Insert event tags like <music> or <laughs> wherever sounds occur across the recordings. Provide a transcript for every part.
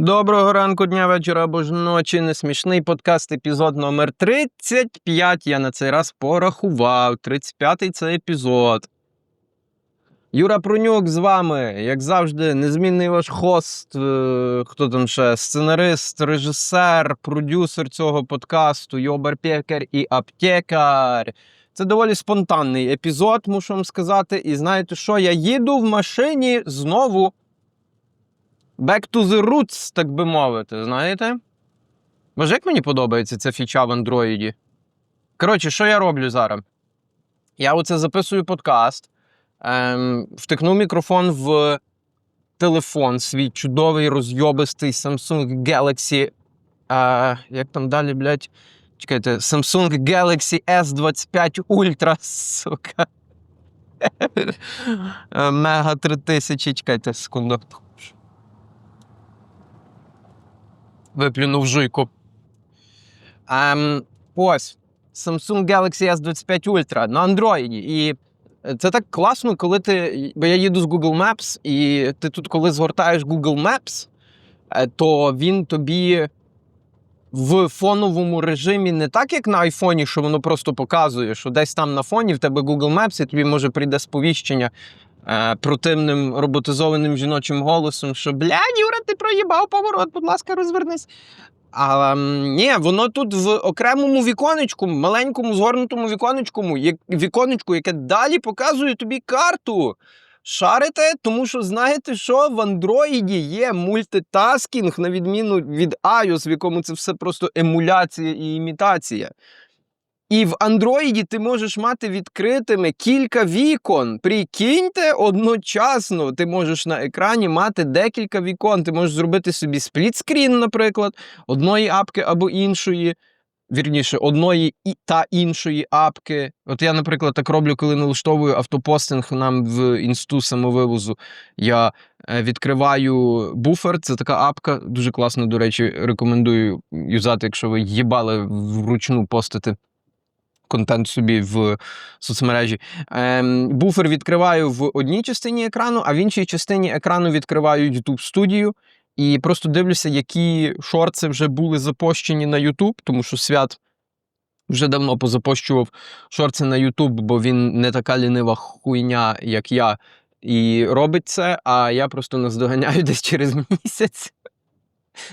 Доброго ранку, дня, вечора або ж ночі. Несмішний подкаст, епізод номер 35. Я на цей раз порахував. 35-й це епізод. Юра Прунюк з вами, як завжди, незмінний ваш хост. е, Хто там ще? Сценарист, режисер, продюсер цього подкасту, Йобер Пекар і Аптекар. Це доволі спонтанний епізод, мушу вам сказати. І знаєте що? Я їду в машині знову. Back to the roots, так би мовити, знаєте? Боже, як мені подобається ця фіча в Андроїді. Коротше, що я роблю зараз? Я оце записую подкаст, ем, втикнув мікрофон в телефон, свій чудовий розйобистий Samsung Galaxy. Е, як там далі, блядь? Чекайте, Samsung Galaxy S25 Ultra, сука. <laughs> Е, Мега 3000. Чекайте, секунду. Виплюнув жуйку. Ем, ось Samsung Galaxy S25 Ultra на Android. І це так класно, коли ти. Бо я їду з Google Maps, і ти тут, коли згортаєш Google Maps, е, то він тобі в фоновому режимі не так, як на айфоні, що воно просто показує, що десь там на фоні в тебе Google Maps, і тобі може прийде сповіщення е, противним роботизованим жіночим голосом, що блядь, Юра, ти проїбав поворот, будь ласка, розвернись. А ні, воно тут в окремому віконечку, маленькому згорнутому віконечку, як, віконечку, яке далі показує тобі карту. Шарите, тому що знаєте, що в Андроїді є мультитаскінг, на відміну від iOS, в якому це все просто емуляція і імітація. І в Андроїді ти можеш мати відкритими кілька вікон. Прикиньте, одночасно ти можеш на екрані мати декілька вікон. Ти можеш зробити собі сплітскрін, наприклад, одної апки або іншої. Вірніше, одної та іншої апки. От я, наприклад, так роблю, коли налаштовую автопостинг нам в інсту самовивозу. Я е, відкриваю буфер, це така апка, дуже класно, до речі, рекомендую юзати, якщо ви їбали вручну постити контент собі в соцмережі. Ем, буфер відкриваю в одній частині екрану, а в іншій частині екрану відкриваю YouTube студію. І просто дивлюся, які шорти вже були запущені на YouTube, тому що свят вже давно позапощував шорти на YouTube, бо він не така лінива хуйня, як я, і робить це, а я просто наздоганяю <laughs> десь через місяць.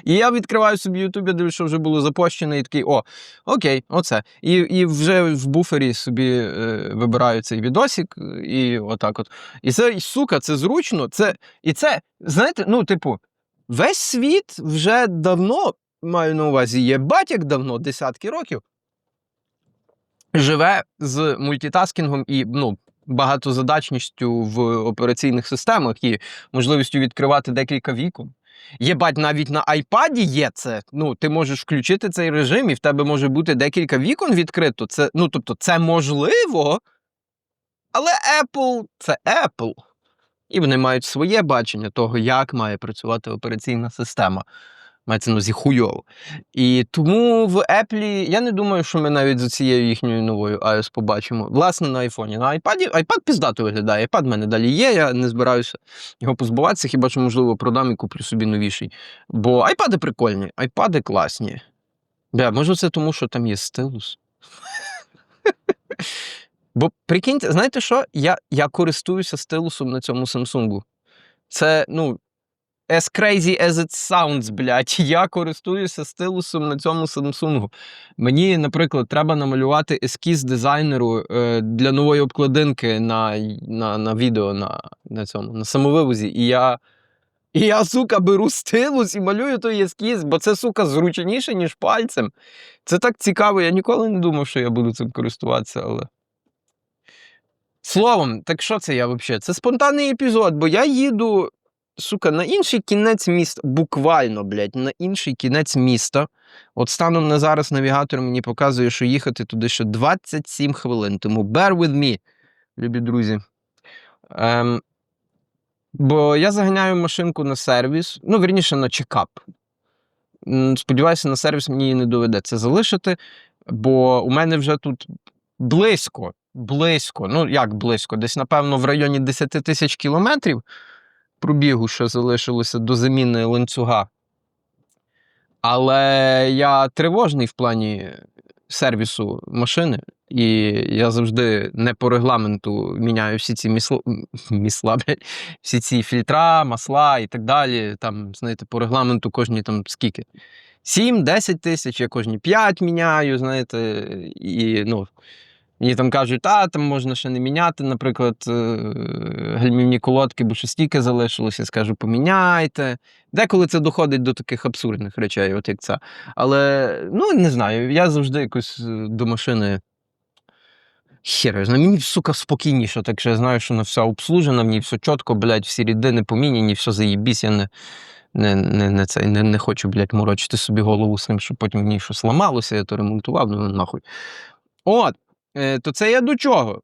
І я відкриваю собі YouTube, я дивлюся, що вже було запущено, і такий, о, окей, оце. І, і вже в буфері собі е, вибираю цей відосик, і отак от. І це, сука, це зручно. Це, і це, знаєте, ну, типу, весь світ вже давно, маю на увазі, є батяк давно, десятки років, живе з мультитаскінгом і ну, багатозадачністю в операційних системах і можливістю відкривати декілька вікон. Єбать, навіть на айпаді є це. Ну, ти можеш включити цей режим, і в тебе може бути декілька вікон відкрито. Це, ну, тобто, це можливо. Але Apple це Apple. І вони мають своє бачення того, як має працювати операційна система. Мається на хуйово. І тому в Apple я не думаю, що ми навіть за цією їхньою новою iOS побачимо. Власне, на айфоні. На iPad, iPad піздато виглядає. iPad в мене далі є, я не збираюся його позбуватися, хіба що, можливо, продам і куплю собі новіший. Бо айпади прикольні, айпади класні. Бля, може, це тому, що там є стилус. Бо прикиньте, знаєте що? Я користуюся стилусом на цьому Samsung. Це, ну, as crazy as it sounds, блядь. <laughs> Я користуюся стилусом на цьому Samsung. Мені, наприклад, треба намалювати ескіз дизайнеру е, для нової обкладинки на, на, на відео на, на цьому, на самовивозі. І я. І я, сука, беру стилус і малюю той ескіз, бо це, сука, зручніше, ніж пальцем. Це так цікаво. Я ніколи не думав, що я буду цим користуватися, але. Словом, так що це я взагалі? Це спонтанний епізод, бо я їду, сука, на інший кінець міста, буквально, блядь, на інший кінець міста. От станом на зараз навігатор мені показує, що їхати туди ще 27 хвилин. Тому bear with me, любі друзі. Ем, бо я заганяю машинку на сервіс, ну, вірніше, на чекап. Сподіваюся, на сервіс мені не доведеться залишити, бо у мене вже тут близько, близько, ну як близько, десь, напевно, в районі 10 тисяч кілометрів пробігу, що залишилося до заміни ланцюга Але я тривожний в плані сервісу машини, і я завжди не по регламенту міняю всі ці місла, місла всі ці фільтра, масла і так далі. Там, знаєте, по регламенту кожні там скільки? 7-10 тисяч, я кожні 5 міняю, знаєте, і ну. Мені там кажуть, а там можна ще не міняти, наприклад, е, гальмівні колодки, бо ще стільки залишилося, скажу, поміняйте. Деколи це доходить до таких абсурдних речей, от як це. Але ну не знаю, я завжди якось е, до машини. Я знаю, мені, сука, спокійніше, так що я знаю, що вона вся обслужена, ній все чітко, блядь, всі рідини поміняні, все заїбісь, я не, не, не, не, це, не, не хочу, блядь, морочити собі голову з тим, що потім ній щось ламалося, я то ремонтував, ну нахуй. От, то це я до чого?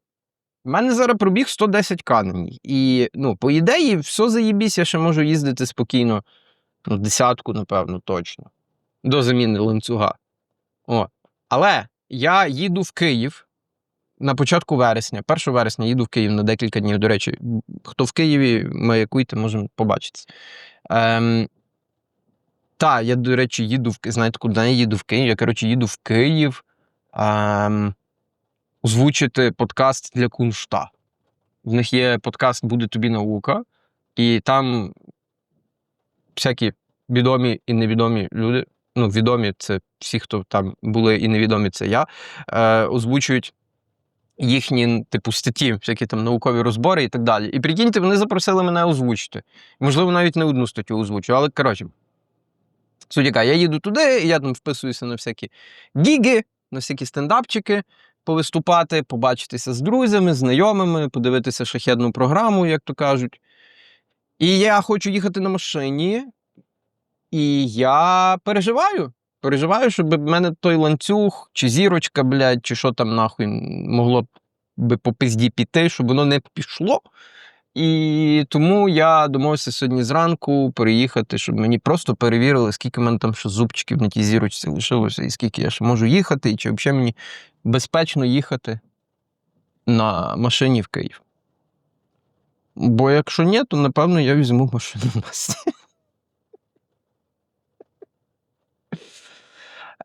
У мене зараз пробіг 110 к на ній. І, ну, по ідеї, все заєбісь, я ще можу їздити спокійно. Ну, десятку, напевно, точно. До заміни ланцюга. О. Але я їду в Київ на початку вересня, 1 вересня їду в Київ на декілька днів. До речі, хто в Києві, маякуйте, можемо побачитись. Ем, та, я, до речі, їду в Знаєте, куди я їду в Київ? Я, коротше, їду в Київ ем, озвучити подкаст для куншта. В них є подкаст Буде тобі наука, і там всякі відомі і невідомі люди. Ну, відомі це всі, хто там були, і невідомі це я, е, озвучують їхні, типу, статті, всякі там наукові розбори і так далі. І прикиньте, вони запросили мене озвучити. Можливо, навіть не одну статтю озвучу, але коротше. Суть яка, я їду туди, я там вписуюся на всякі гіги, на всякі стендапчики, повиступати, побачитися з друзями, знайомими, подивитися шахедну програму, як то кажуть. І я хочу їхати на машині, і я переживаю. Переживаю, щоб в мене той ланцюг, чи зірочка, блядь, чи що там нахуй могло би по пизді піти, щоб воно не пішло. І тому я домовився сьогодні зранку переїхати, щоб мені просто перевірили, скільки в мене там ще зубчиків на тій зірочці лишилося, і скільки я ще можу їхати, і чи взагалі мені безпечно їхати на машині в Київ. Бо якщо ні, то напевно я візьму машину Насті.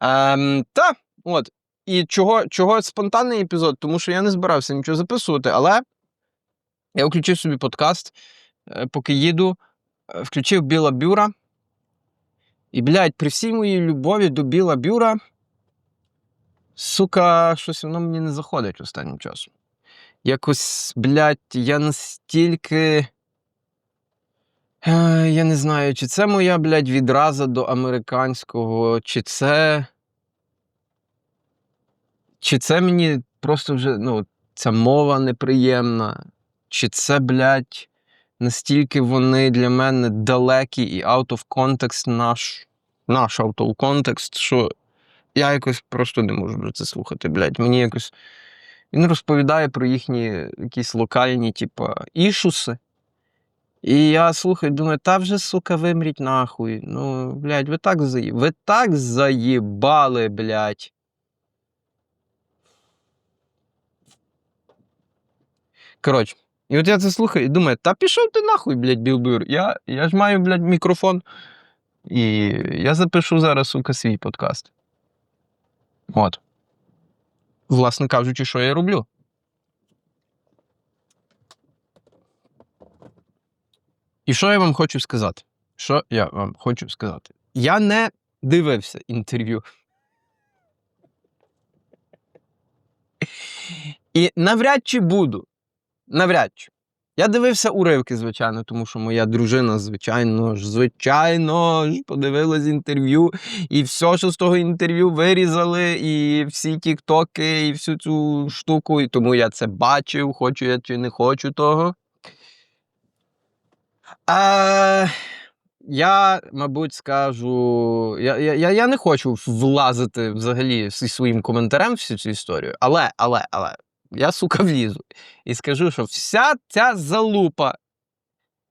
Ем, та, от. І чого, чого спонтанний епізод? Тому що я не збирався нічого записувати, але я включив собі подкаст, е, поки їду, е, включив Біла Бюра. І, блядь, при всій моїй любові до Біла Бюра, сука, щось воно мені не заходить останнім часом. Якось, блядь, я настільки. Е, Я не знаю, чи це моя, блядь, відраза до американського, чи це. Чи це мені просто вже, ну, ця мова неприємна, чи це, блядь, настільки вони для мене далекі і out of context наш, наш out of context, що я якось просто не можу вже це слухати, блядь. Мені якось. Він розповідає про їхні якісь локальні, типа, ішуси. І я слухаю, думаю, та вже, сука, вимріть нахуй. Ну, блядь, ви так заї... ви так заїбали, блядь. Коротше, і от я це слухаю і думаю, та пішов ти нахуй, блядь, білбюр. Я, я ж маю, блядь, мікрофон. І я запишу зараз, сука, свій подкаст. От. Власне кажучи, що я роблю. І що я вам хочу сказати? Що я вам хочу сказати? Я не дивився інтерв'ю. І навряд чи буду. Навряд чи. Я дивився уривки, звичайно, тому що моя дружина, звичайно ж, звичайно ж, подивилась інтерв'ю, і все, що з того інтерв'ю вирізали, і всі тіктоки, і всю цю штуку, і тому я це бачив, хочу я чи не хочу того. А, я, мабуть, скажу. Я, я, я- не хочу влазити взагалі зі своїм коментарем всю цю історію, але, але, але, я сука влізу і скажу, що вся ця залупа,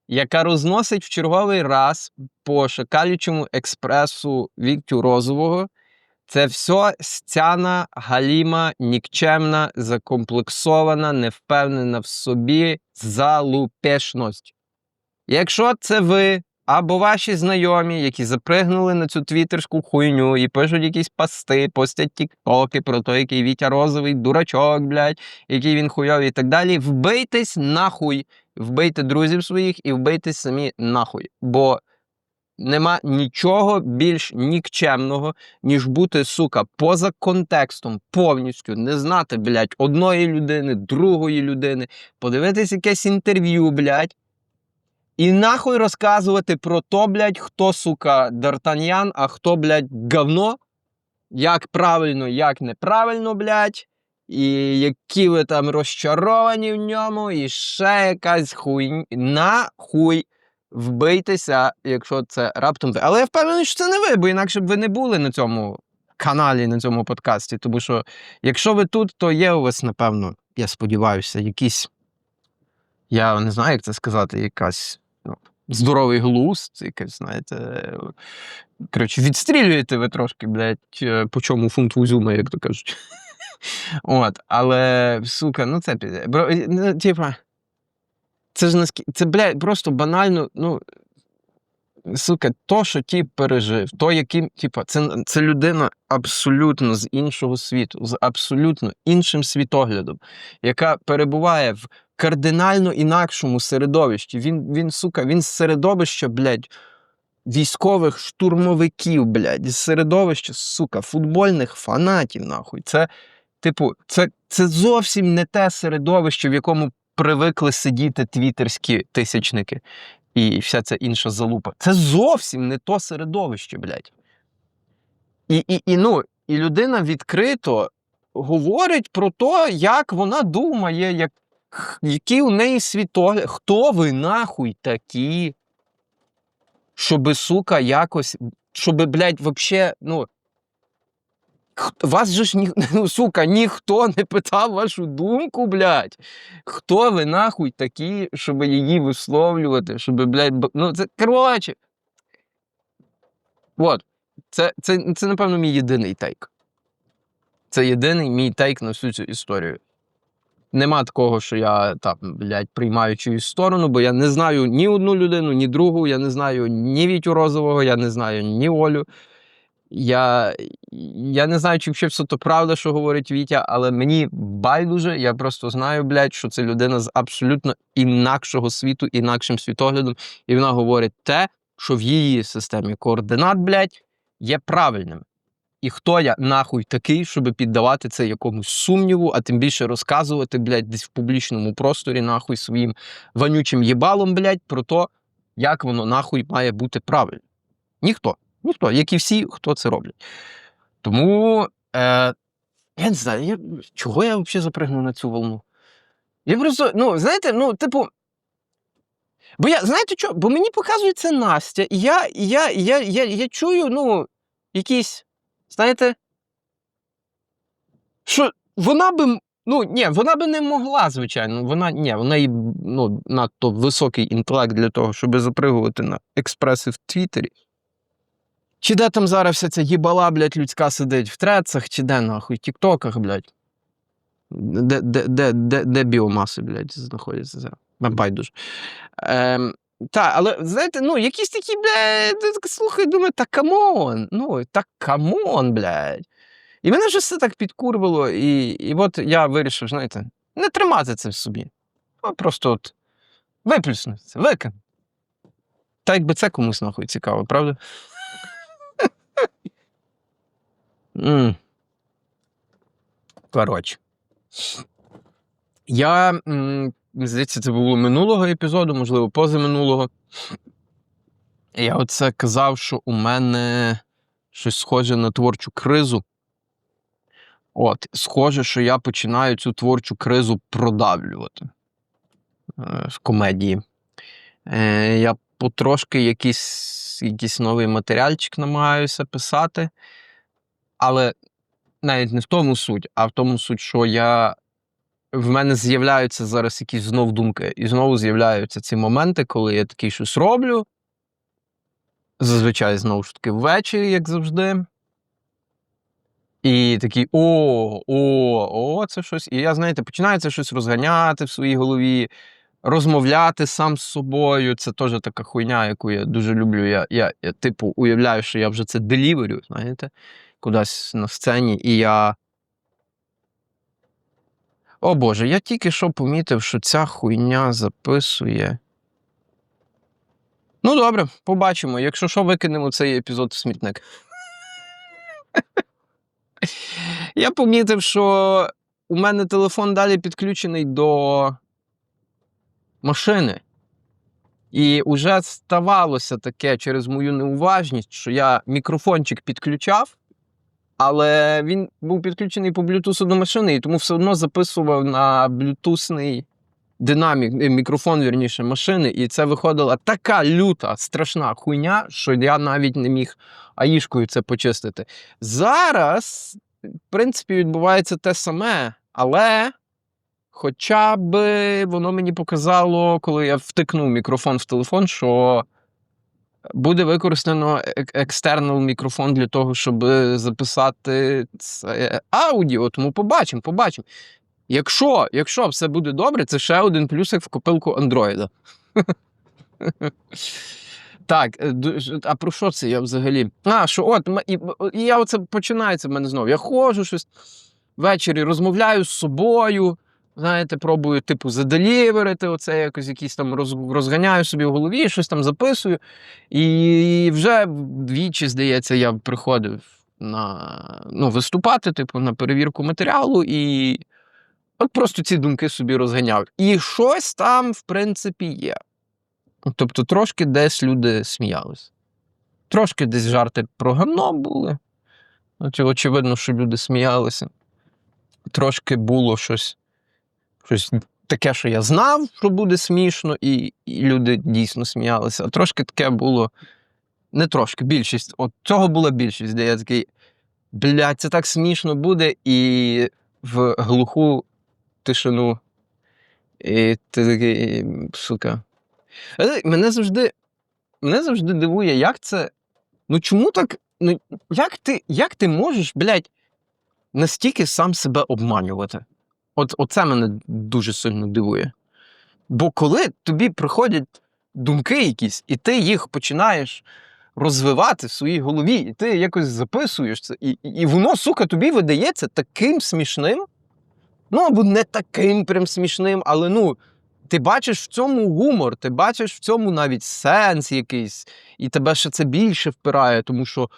яка розносить в черговий раз по шакалючому експресу Віктю Розового, це все стяна, галіма, нікчемна, закомплексована, невпевнена в собі залупешність. Якщо це ви або ваші знайомі, які запригнули на цю твіттерську хуйню і пишуть якісь пости, постять тіктоки про те, який Вітя Розовий, дурачок, блядь, який він хуйовий і так далі. Вбийтесь нахуй, вбийте друзів своїх і вбийтесь самі нахуй. Бо нема нічого більш нікчемного, ніж бути, сука, поза контекстом, повністю не знати, блядь, одної людини, другої людини, подивитись якесь інтерв'ю, блядь, і нахуй розказувати про то, блядь, хто, сука, Д'Артаньян, а хто, блядь, говно, як правильно, як неправильно, блядь, і які ви там розчаровані в ньому, і ще якась хуйня. Нахуй вбийтеся, якщо це раптом. Але я впевнений, що це не ви, бо інакше б ви не були на цьому каналі, на цьому подкасті. Тому що, якщо ви тут, то є у вас, напевно, я сподіваюся, якісь. Я не знаю, як це сказати, якась ну, здоровий глузд, якась, знаєте. Коротше, відстрілюєте ви трошки, блядь, е, по чому фунт вузюма, як то кажуть. <laughs> От, але, сука, ну це. Бро, е, ну, типа, це ж наскільки. Це, блядь, просто банально, ну. Сука, то, що ті пережив, то, яким, типа, це, це людина абсолютно з іншого світу, з абсолютно іншим світоглядом, яка перебуває в кардинально інакшому середовищі. Він, він, сука, він з середовища, блядь, військових штурмовиків, блядь, з середовища, сука, футбольних фанатів, нахуй. Це, типу, це, це зовсім не те середовище, в якому привикли сидіти твіттерські тисячники і вся ця інша залупа. Це зовсім не то середовище, блядь. І, і, і, ну, і людина відкрито говорить про те, як вона думає, як, який у неї світогляд. Хто ви нахуй такі? Щоби, сука, якось. Щоби, блядь, вообще, ну. Вас же ж ні, <laughs> ну, сука, ніхто не питав вашу думку, блядь. Хто ви нахуй такі, щоб її висловлювати, щоб, блядь, ну це коротше. От. Це, це, це, напевно, мій єдиний тейк. Це єдиний мій тейк на всю цю історію. Нема такого, що я там, блядь, приймаю чиюсь сторону, бо я не знаю ні одну людину, ні другу, я не знаю ні Вітю Розового, я не знаю ні Олю. Я, я не знаю, чи все то правда, що говорить Вітя, але мені байдуже, я просто знаю, блядь, що це людина з абсолютно інакшого світу, інакшим світоглядом, і вона говорить те, що в її системі координат, блядь, є правильним. І хто я нахуй такий, щоб піддавати це якомусь сумніву, а тим більше розказувати, блядь, десь в публічному просторі, нахуй своїм вонючим їбалом, блядь, про те, як воно нахуй має бути правильно. Ніхто. Ніхто, як і всі, хто це роблять. Тому е, я не знаю, я, чого я взагалі запригнув на цю волну? Я просто, ну, знаєте, ну, типу. Бо я, знаєте що? Бо мені показує це Настя, і я, і я, я, я, я чую, ну, якісь, знаєте, що вона би. Ну, ні, вона би не могла, звичайно. Вона ні, вона їй ну, надто високий інтелект для того, щоб запригувати на експреси в Твіттері. Чи де там зараз вся ця їбала, блядь, людська сидить в трецах, чи де нахуй, в тіктоках, блядь. Де, де, де, де, де біомаси, блядь, знаходяться зараз? Байдуже. Ем, та, але знаєте, ну, якісь такі, блядь, слухай, думаю, та камон, ну, та камон, блядь. І мене вже все так підкурвало, і, і от я вирішив, знаєте, не тримати це в собі. А просто от виплюснути це, викинути. Та якби це комусь нахуй цікаво, правда? Коротше. Я, здається, це було минулого епізоду, можливо, позаминулого. Я оце казав, що у мене щось схоже на творчу кризу. От, схоже, що я починаю цю творчу кризу продавлювати е, з комедії. Е, я потрошки якийсь, якийсь новий матеріальчик намагаюся писати, але навіть не в тому суть, а в тому суть, що я. В мене з'являються зараз якісь знов думки, і знову з'являються ці моменти, коли я такий щось роблю. Зазвичай, знову ж таки, ввечері, як завжди. І такий о, о, о, це щось. І я, знаєте, починаю це щось розганяти в своїй голові, розмовляти сам з собою. Це теж така хуйня, яку я дуже люблю. Я, я, я типу, уявляю, що я вже це деліверю, знаєте, кудись на сцені, і я. О Боже, я тільки що помітив, що ця хуйня записує. Ну, добре, побачимо. Якщо що, викинемо цей епізод в смітник. <laughs> Я помітив, що у мене телефон далі підключений до машини. І вже ставалося таке через мою неуважність, що я мікрофончик підключав, але він був підключений по блютусу до машини, і тому все одно записував на блютусний динамік, е, мікрофон, вірніше, машини. І це виходила така люта, страшна хуйня, що я навіть не міг аїшкою це почистити. Зараз, в принципі, відбувається те саме, але. Хоча б воно мені показало, коли я втикнув мікрофон в телефон, що буде використано ек- екстернал мікрофон для того, щоб записати це аудіо. Тому побачимо, побачимо. Якщо, якщо все буде добре, це ще один плюсик в копилку Андроїда. <laughs> Так, е, а про що це я взагалі? А, що от, і я оце починається в мене знову. Я ходжу щось ввечері, розмовляю з собою. Знаєте, пробую, типу, заделіверити оце якось якісь там роз, розганяю собі в голові, щось там записую. І вже двічі, здається, я приходив на ну, виступати, типу, на перевірку матеріалу, і от просто ці думки собі розганяв. І щось там, в принципі, є. Тобто, трошки десь люди сміялись. Трошки десь жарти про гамно були. Очевидно, що люди сміялися. Трошки було щось щось таке, що я знав, що буде смішно, і, і люди дійсно сміялися. А трошки таке було не трошки, більшість. От цього була більшість, де я такий, блядь, це так смішно буде, і в глуху тишину. І ти такий, сука. Але Мене завжди, мене завжди дивує, як це. Ну чому так? Ну, як ти, як ти можеш, блядь, настільки сам себе обманювати? От оце мене дуже сильно дивує. Бо коли тобі приходять думки якісь, і ти їх починаєш розвивати в своїй голові, і ти якось записуєш це, і, і воно, сука, тобі видається таким смішним. Ну, або не таким прям смішним, але ну, ти бачиш в цьому гумор, ти бачиш в цьому навіть сенс якийсь, і тебе ще це більше впирає, тому що.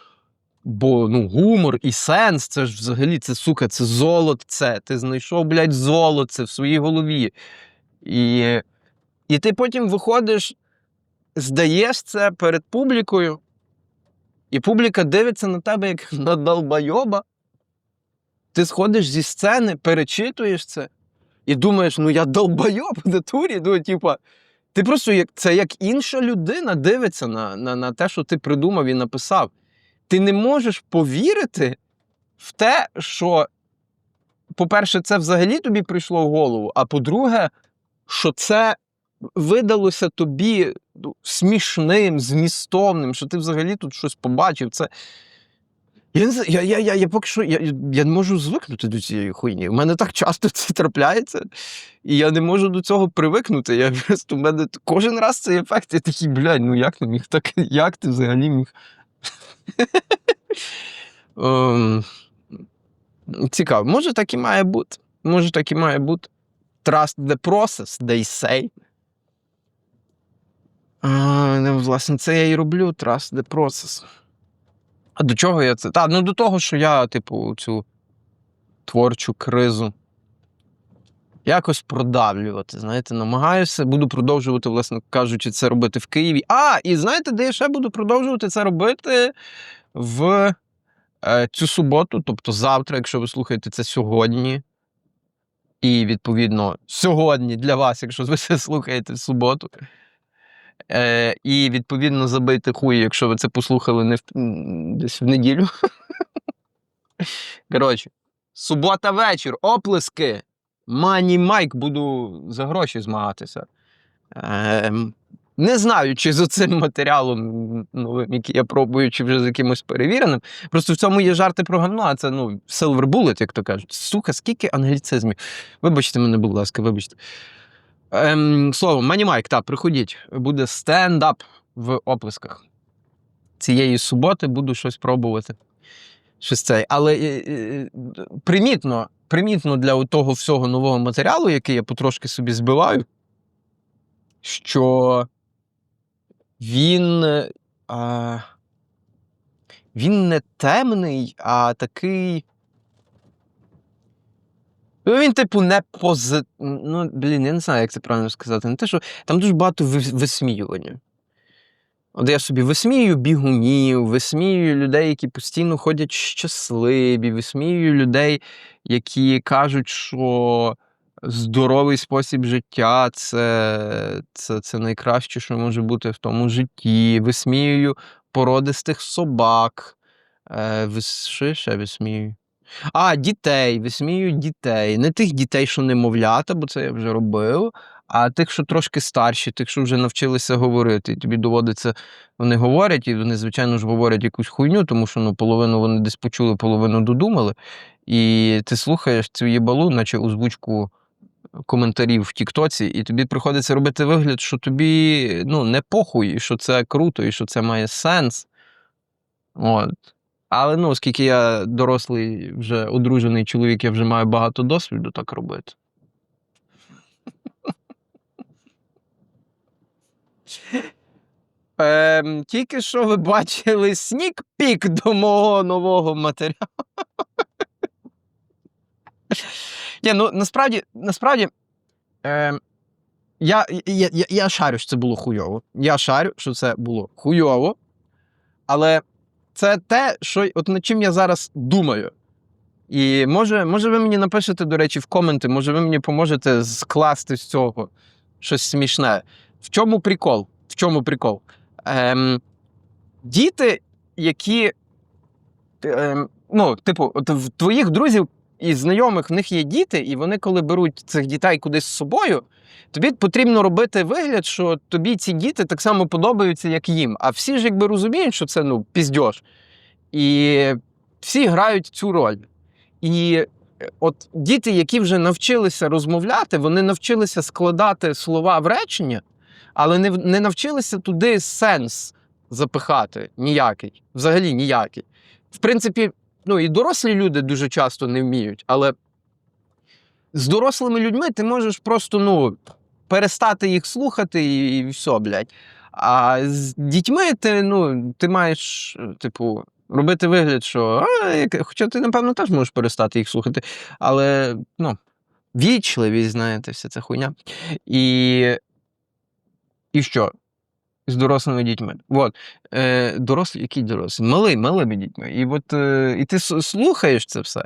Бо ну, гумор і сенс, це ж взагалі це сука, це золоце. Ти знайшов, блядь, золоце в своїй голові. І, і ти потім виходиш, здаєш це перед публікою, і публіка дивиться на тебе як <laughs> на долбойоба. Ти сходиш зі сцени, перечитуєш це і думаєш, ну я долбойоб в натурі. Ну, типа, ти просто як це як інша людина дивиться на, на, на те, що ти придумав і написав. Ти не можеш повірити в те, що, по-перше, це взагалі тобі прийшло в голову, а по-друге, що це видалося тобі ну, смішним, змістовним, що ти взагалі тут щось побачив. Це... Я, не знаю, я, я, я, я поки що я, я не можу звикнути до цієї хуйні. У мене так часто це трапляється, і я не можу до цього привикнути. Я <laughs> просто, у мене кожен раз цей ефект, я такий, блядь, ну як ти міг так, як ти взагалі міг Цікаво. Може, так і має бути. Може, так і має бути. Trust the process, they say. А, ну, власне, це я і роблю. Trust the process. А до чого я це? Та, ну до того, що я, типу, цю творчу кризу якось продавлювати. Знаєте, намагаюся, буду продовжувати, власне кажучи, це робити в Києві. А, і знаєте, де я ще буду продовжувати це робити в е, цю суботу, тобто завтра, якщо ви слухаєте це сьогодні. І, відповідно, сьогодні для вас, якщо ви це слухаєте в суботу. Е, і, відповідно, забийте хуй, якщо ви це послухали не в, десь в неділю. <laughs> Коротше, субота вечір, оплески. Мані Майк, буду за гроші змагатися. Ем, не знаю, чи з цим матеріалом новим, який я пробую, чи вже з якимось перевіреним. Просто в цьому є жарти про гамно, а це ну, silver bullet, як то кажуть. Сука, скільки англіцизмів. Вибачте мене, будь ласка, вибачте. Ем, слово, Манімайк, так, приходіть. Буде стендап в оплесках. Цієї суботи буду щось пробувати. Щось цей. Але е, е, примітно, примітно для того всього нового матеріалу, який я потрошки собі збиваю, що він. А, він не темний, а такий. Ну, він, типу, не пози... Ну, блін, я не знаю, як це правильно сказати. Не те, що там дуже багато висміювання. От я собі висміюю бігунів, висміюю людей, які постійно ходять щасливі, висміюю людей, які кажуть, що здоровий спосіб життя це, це, це найкраще, що може бути в тому житті. Висміюю породистих собак. Е, вис... Що ще висміюю? А, дітей, висміюю дітей. Не тих дітей, що немовлята, бо це я вже робив, а тих, що трошки старші, тих, що вже навчилися говорити. Тобі доводиться, вони говорять, і вони, звичайно ж, говорять якусь хуйню, тому що ну, половину вони десь почули, половину додумали. І ти слухаєш цю їбалу, наче озвучку коментарів в Тіктоці, і тобі приходиться робити вигляд, що тобі ну, не похуй, і що це круто, і що це має сенс. От. Але ну, оскільки я дорослий, вже одружений чоловік, я вже маю багато досвіду так робити. Ем, тільки що ви бачили снік-пік до мого нового матеріалу. Ні, ну насправді, насправді ем, я, я, я, я шарю, що це було хуйово. Я шарю, що це було хуйово. Але це те, що от над чим я зараз думаю. І може, може, ви мені напишете, до речі, в коменти, може, ви мені поможете скласти з цього щось смішне. В чому прикол? В чому прикол? Ем, діти, які. Ем, ну, типу, от в твоїх друзів і знайомих в них є діти, і вони, коли беруть цих дітей кудись з собою, тобі потрібно робити вигляд, що тобі ці діти так само подобаються, як їм. А всі ж якби розуміють, що це ну, піздьош. І всі грають цю роль. І е, от діти, які вже навчилися розмовляти, вони навчилися складати слова в речення, але не, не навчилися туди сенс запихати ніякий. Взагалі ніякий. В принципі, ну і дорослі люди дуже часто не вміють, але з дорослими людьми ти можеш просто ну, перестати їх слухати і, і все, блядь. А з дітьми ти, ну, ти маєш, е, типу, робити вигляд, що. А, хоча ти, напевно, теж можеш перестати їх слухати, але ну, вічливість, знаєте, вся ця хуйня. І, і що? З дорослими дітьми. От. Е, дорослі, які дорослі? Мали, малими дітьми. І от е, і ти слухаєш це все.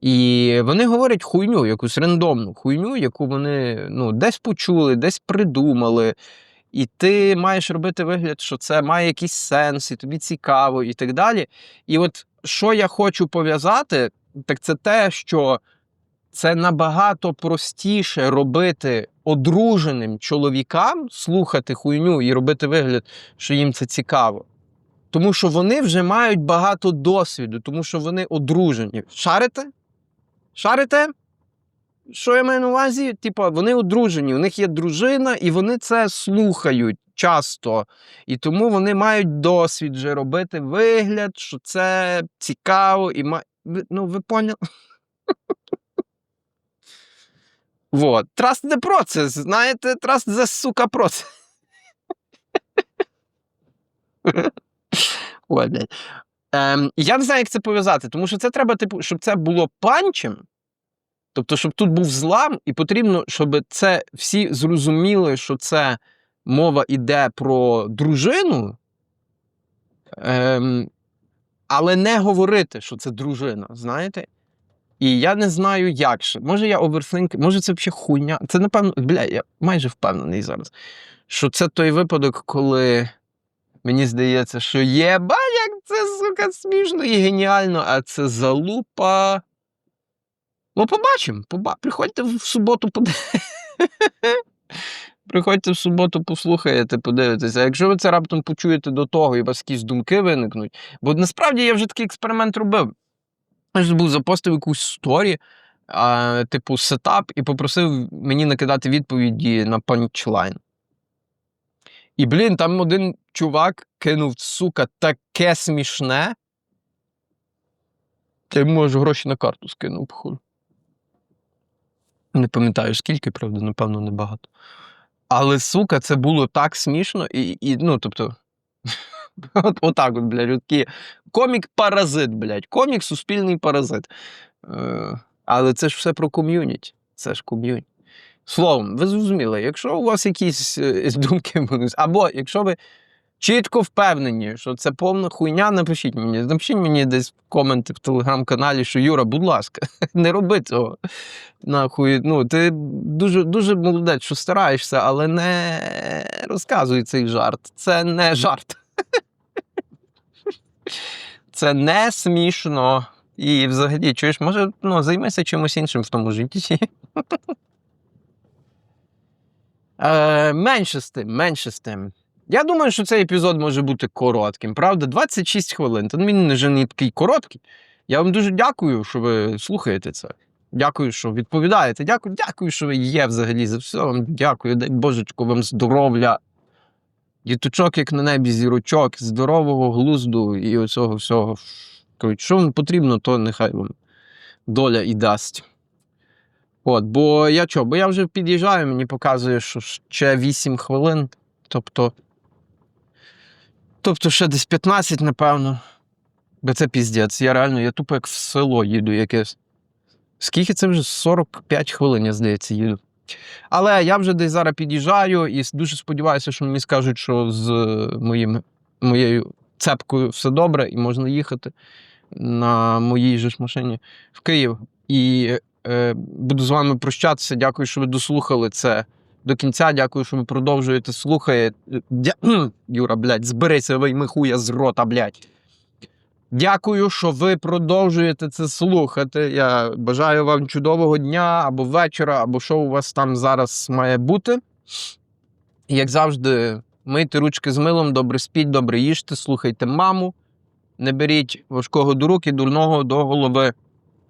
І вони говорять хуйню, якусь рандомну хуйню, яку вони ну, десь почули, десь придумали. І ти маєш робити вигляд, що це має якийсь сенс, і тобі цікаво, і так далі. І от що я хочу пов'язати, так це те, що це набагато простіше робити одруженим чоловікам, слухати хуйню і робити вигляд, що їм це цікаво. Тому що вони вже мають багато досвіду, тому що вони одружені. Шарите? Шарите? Що я маю на увазі? Типа, вони одружені, у них є дружина, і вони це слухають часто. І тому вони мають досвід вже робити вигляд, що це цікаво і ма... Ну, ви поняли? <laughs> Вот. Trust the process. Знаєте, trust the сука process. Ой, блядь. Ем, я не знаю, як це пов'язати, тому що це треба, типу, щоб це було панчем. Тобто, щоб тут був злам, і потрібно, щоб це всі зрозуміли, що це мова йде про дружину, ем, але не говорити, що це дружина, знаєте? І я не знаю, як ще. Може, я оверфлинк, може, це взагалі хуйня. Це, напевно, бля, я майже впевнений зараз, що це той випадок, коли мені здається, що єба, як це, сука, смішно і геніально, а це залупа. Ну, побачимо. Поба... Приходьте в суботу, под... <laughs> Приходьте в суботу, послухаєте, подивитеся. Якщо ви це раптом почуєте до того і у вас якісь думки виникнуть, бо насправді я вже такий експеримент робив. Я ж був запостив якусь сторі, а, типу, сетап, і попросив мені накидати відповіді на панчлайн. І, блін, там один чувак кинув, сука, таке смішне. Я йому може гроші на карту скинув, походу. Не пам'ятаю, скільки, правда, напевно, небагато. Але, сука, це було так смішно, і, і ну, тобто. <laughs> <laughs> От, отак, от, блядь, такі. Комік-паразит, блядь. Комік суспільний паразит. Е, але це ж все про ком'юніті. Це ж ком'юніті. Словом, ви зрозуміли, якщо у вас якісь е, <laughs> думки будуть, або якщо ви чітко впевнені, що це повна хуйня, напишіть мені. Напишіть мені десь коменти в телеграм-каналі, що Юра, будь ласка, <laughs> не роби цього. Нахуй, ну, ти дуже, дуже молодець, що стараєшся, але не розказуй цей жарт. Це не жарт. Це не смішно. І взагалі, чуєш, може, ну, займайся чимось іншим в тому житті. Е, менше з тим, менше з тим. Я думаю, що цей епізод може бути коротким, правда? 26 хвилин. Та він вже не такий короткий. Я вам дуже дякую, що ви слухаєте це. Дякую, що відповідаєте. Дякую, дякую, що ви є взагалі. За все вам дякую. Дай Божечко вам здоров'я. Діточок, як на небі, зірочок, здорового глузду і оцього всього. Коротше, що вам потрібно, то нехай вам доля і дасть. От, бо я що, бо я вже під'їжджаю, мені показує, що ще 8 хвилин. Тобто. Тобто ще десь 15, напевно. Бо це піздець. Я реально, я тупо як в село їду якесь. Скільки це вже 45 хвилин, я здається, їду. Але я вже десь зараз під'їжджаю і дуже сподіваюся, що мені скажуть, що з моїм, моєю цепкою все добре і можна їхати на моїй же ж машині в Київ. І е, буду з вами прощатися. Дякую, що ви дослухали це до кінця. Дякую, що ви продовжуєте слухати. Дя... <clears throat> Юра, блядь, зберися, вийми хуя з рота, блядь. Дякую, що ви продовжуєте це слухати. Я бажаю вам чудового дня або вечора, або що у вас там зараз має бути. Як завжди, мийте ручки з милом, добре спіть, добре їжте, слухайте маму, не беріть важкого до рук і дурного до голови.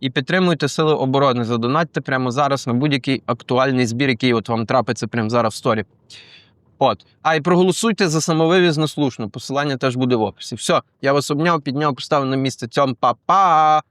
І підтримуйте сили оборони. Задонатьте прямо зараз на будь-який актуальний збір, який от вам трапиться прямо зараз в сторі. От. А і проголосуйте за самовивізно слушно. Посилання теж буде в описі. Все, я вас обняв, підняв, поставив на місце. Цьом, па-па!